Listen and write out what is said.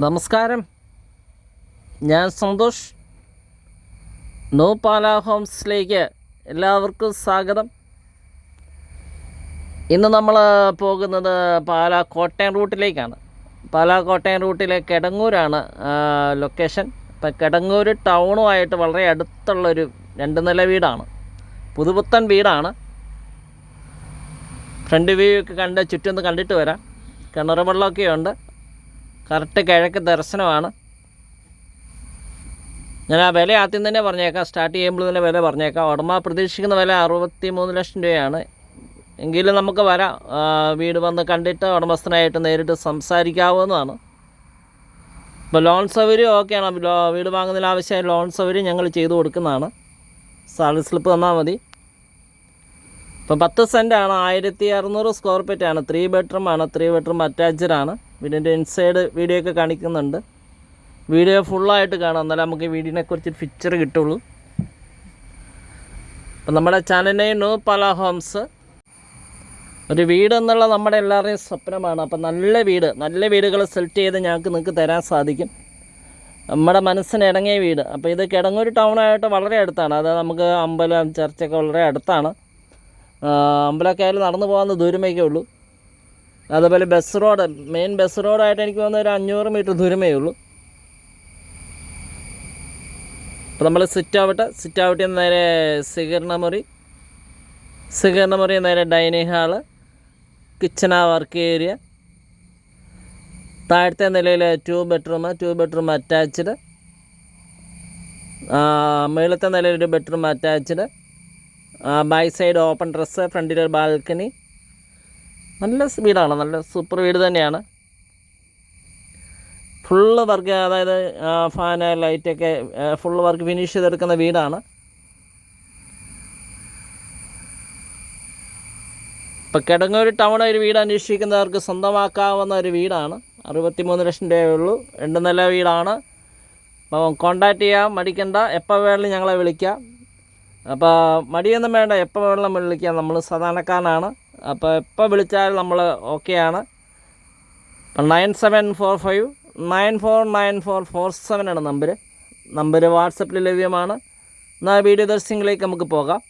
നമസ്കാരം. ഞാൻ സന്തോഷ്. നോ പാല ഹോംസിലേക്ക് എല്ലാവർക്കും സ്വാഗതം. ഇന്ന് നമ്മൾ പോകുന്നത് പാല കോട്ടയം റൂട്ടിലേക്കാണ്. പാല കോട്ടയം റൂട്ടിലെ കിടങ്ങൂരാണ് ലൊക്കേഷൻ. ഇപ്പം കിടങ്ങൂർ ടൗണുമായിട്ട് വളരെ അടുത്തുള്ളൊരു രണ്ട് നില വീടാണ്. പുതുപുത്തൻ വീടാണ്. ഫ്രണ്ട് വ്യൂ ഒക്കെ കണ്ട് ചുറ്റും കണ്ടിട്ട് വരാം. കിണർ വെള്ളമൊക്കെ ഉണ്ട് കറക്റ്റ് കിഴക്ക് ദർശനമാണ്. ഞാൻ ആ വില ആദ്യം തന്നെ പറഞ്ഞേക്കാം. സ്റ്റാർട്ട് ചെയ്യുമ്പോൾ തന്നെ വില പറഞ്ഞേക്കാം. ഉടമ പ്രതീക്ഷിക്കുന്ന വില അറുപത്തി മൂന്ന് ലക്ഷം രൂപയാണ്. എങ്കിലും നമുക്ക് വരാം. വീട് വന്ന് കണ്ടിട്ട് ഉടമസ്ഥനായിട്ട് നേരിട്ട് സംസാരിക്കാവുന്നതാണ്. ഇപ്പോൾ ലോൺ സൗകര്യം ഓക്കെയാണ്. വീട് വാങ്ങുന്നതിന് ആവശ്യമായ ലോൺ സൗകര്യം ഞങ്ങൾ ചെയ്തു കൊടുക്കുന്നതാണ്. സാലറി സ്ലിപ്പ് തന്നാൽ മതി. ഇപ്പം പത്ത് സെന്റാണ് ആയിരത്തി അറുന്നൂറ് സ്ക്വയർ ഫീറ്റ് ആണ്. ത്രീ ബെഡ്റൂം ആണ്. ത്രീ ബെഡ്റൂം അറ്റാച്ച്ഡ് ആണ്. വീടിന്റെ ഇൻസൈഡ് വീഡിയോ ഒക്കെ കാണിക്കുന്നുണ്ട്. വീഡിയോ ഫുള്ളായിട്ട് കാണാം. എന്നാലേ നമുക്ക് വീടിനെ കുറിച്ച് പിക്ചർ കിട്ടുള്ളൂ. അപ്പം നമ്മുടെ ചാനലിനെ നോ പല ഹോംസ് ഒരു വീട് എന്നുള്ള നമ്മുടെ എല്ലാവരുടെയും സ്വപ്നമാണ്. അപ്പം നല്ല വീട് നല്ല വീടുകൾ സെലക്ട് ചെയ്ത് ഞങ്ങൾക്ക് നിങ്ങൾക്ക് തരാൻ സാധിക്കും. നമ്മുടെ മനസ്സിന് ഇണങ്ങിയ വീട്. അപ്പോൾ ഇത് കിടങ്ങൂർ ടൗണായിട്ട് വളരെ അടുത്താണ്. അതായത് നമുക്ക് അമ്പലം ചർച്ചൊക്കെ വളരെ അടുത്താണ്. അമ്പലമൊക്കെ ആയാലും നടന്നു പോകാവുന്ന ദൂരമേക്കേ ഉള്ളൂ. അതുപോലെ ബസ് റോഡ് മെയിൻ ബസ് റോഡായിട്ട് എനിക്ക് തോന്നുന്ന ഒരു അഞ്ഞൂറ് മീറ്റർ ദൂരമേ ഉള്ളൂ. അപ്പോൾ നമ്മൾ സിറ്റ് ഔട്ട് സിറ്റ് നിന്ന് നേരെ സ്വീകരണമുറി സ്വീകരണമുറി സ്വീകരണ മുറി നേരെ ഡൈനിങ് ഹാൾ കിച്ചൺ ആ വർക്ക് ഏരിയ താഴത്തെ നിലയിൽ two bedroom two bedroom attached മുകളിലത്തെ നിലയിൽ ഒരു bedroom attached by side open dress ഫ്രണ്ടിലൊരു balcony നല്ല വീടാണ് നല്ല സൂപ്പർ വീട് തന്നെയാണ്. ഫുള്ള് വർക്ക് അതായത് ഫാന് ലൈറ്റൊക്കെ ഫുള്ള് വർക്ക് ഫിനിഷ് ചെയ്തെടുക്കുന്ന വീടാണ്. ഇപ്പോൾ കിടങ്ങൂർ ടൗൺ ഒരു വീട് അന്വേഷിക്കുന്നവർക്ക് സ്വന്തമാക്കാവുന്ന ഒരു വീടാണ്. അറുപത്തി മൂന്ന് ലക്ഷം രൂപയേ ഉള്ളൂ രണ്ട് നില വീടാണ്. അപ്പം കോണ്ടാക്ട് ചെയ്യാം. മടിക്കണ്ട. എപ്പോൾ വേണമെങ്കിലും ഞങ്ങളെ വിളിക്കാം. അപ്പോൾ മടിയൊന്നും വേണ്ട. എപ്പോൾ വേണമെങ്കിലും വിളിക്കാം. നമ്മൾ സാധാരണക്കാരനാണ്. അപ്പോൾ എപ്പോൾ വിളിച്ചാലും നമ്മൾ ഓക്കെയാണ് nine seven four five nine four nine four four seven ആണ് നമ്പർ നമ്പർ വാട്സപ്പിൽ ലഭ്യമാണ്. എന്നാൽ വീഡിയോ ദർശനങ്ങളിലേക്ക് നമുക്ക് പോകാം.